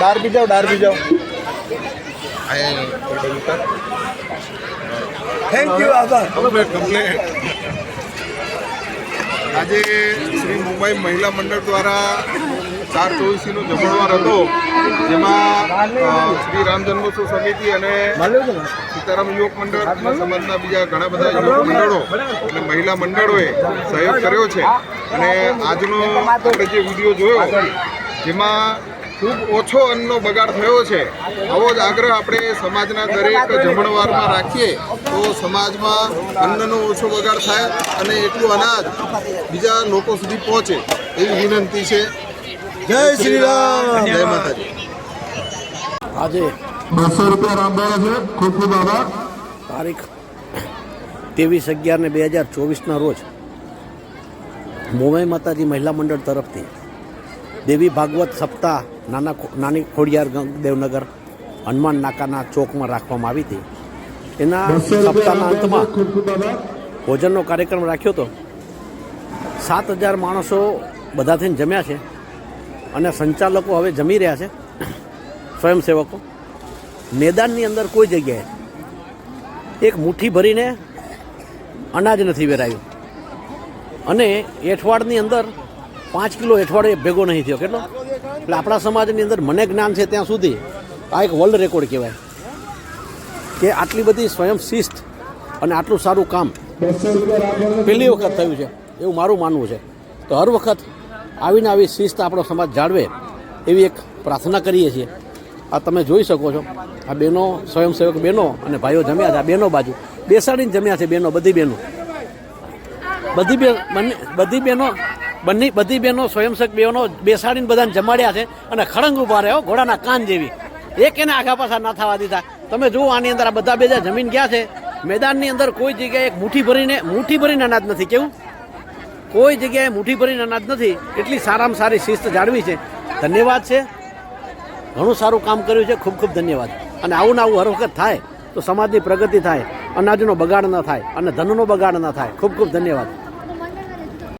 ડાર બી જાઓ ડાર બી જાઓ. Thank you આભાર. આજે શ્રી મુંબઈ મહિલા મંડળ દ્વારા ચાર ચોવીસીનો જમણવાર હતો જેમાં શ્રી રામ જન્મોત્સવ સમિતિ અને સીતારામ યુવક મંડળ અને સમાજના બીજા ઘણા બધા યુવક મંડળો અને મહિલા મંડળોએ સહયોગ કર્યો છે. અને આજનો આપણે જે વીડિયો જોયો જેમાં ખૂબ ઓછો અન્નનો બગાડ થયો છે. આવો જ આગ્રહ આપણે સમાજના દરેક જમણવારમાં રાખીએ તો સમાજમાં અન્નનો ઓછો બગાડ થાય અને એટલું અનાજ બીજા લોકો સુધી પહોંચે એવી વિનંતી છે. જય શ્રી રામ. જય માતાજી. આજે બસો રૂપિયા રામદાસ છે. ખૂબ ખૂબ આભાર. તારીખ ત્રેવીસ અગિયાર ને બે હજાર ચોવીસના રોજ મોમાઈ માતાજી મહિલા મંડળ તરફથી દેવી ભાગવત સપ્તાહ નાના નાની ખોડિયાર દેવનગર હનુમાન નાકાના ચોકમાં રાખવામાં આવી હતી. એના સપ્તાહના અંતમાં ભોજનનો કાર્યક્રમ રાખ્યો હતો. સાત હજાર માણસો બધા થઈને જમ્યા છે અને સંચાલકો હવે જમી રહ્યા છે સ્વયંસેવકો. મેદાનની અંદર કોઈ જગ્યાએ એક મુઠ્ઠી ભરીને અનાજ નથી વેરાયું. અને એઠવાડની અંદર પાંચ કિલો એઠવાડ ભેગો નહીં થયો. કેટલો? એટલે આપણા સમાજની અંદર મને જ્ઞાન છે ત્યાં સુધી આ એક વર્લ્ડ રેકોર્ડ કહેવાય. કે આટલી બધી સ્વયં શિસ્ત અને આટલું સારું કામ પહેલી વખત થયું છે. એવું મારું માનવું છે. તો હર વખત આવીને આવી શિસ્ત આપણો સમાજ જાળવે એવી એક પ્રાર્થના કરીએ છીએ. આ તમે જોઈ શકો છો. આ બહેનો, સ્વયંસેવક બહેનો અને ભાઈઓ જમ્યા છે. આ બહેનો બાજુ. બેસાડીને જમ્યા છે બહેનો, બધી બહેનો. બધી બે બધી બહેનો બંને બધી બહેનો સ્વયંસેવક બહેનો બેસાડીને બધાને જમાડ્યા છે અને ખડંગ ઊભા રહ્યો ઘોડાના કાન જેવી. એક એને આઘા પાછા ના થવા દીધા. તમે જુઓ આની અંદર આ બધા બેજા જમીન ગયા છે. મેદાનની અંદર કોઈ જગ્યાએ એક મુઠ્ઠી ભરીને મુઠ્ઠી ભરીને અનાજ નથી. કેવું? કોઈ જગ્યાએ મુઠ્ઠી ભરીને અનાજ નથી. એટલી સારામાં સારી શિસ્ત જાળવી છે. ધન્યવાદ છે. ઘણું સારું કામ કર્યું છે. ખૂબ ખૂબ ધન્યવાદ. અને આવું ને આવું હર વખત થાય તો સમાજની પ્રગતિ થાય. અનાજનો બગાડ ન થાય અને ધનનો બગાડ ન થાય. ખૂબ ખૂબ ધન્યવાદ.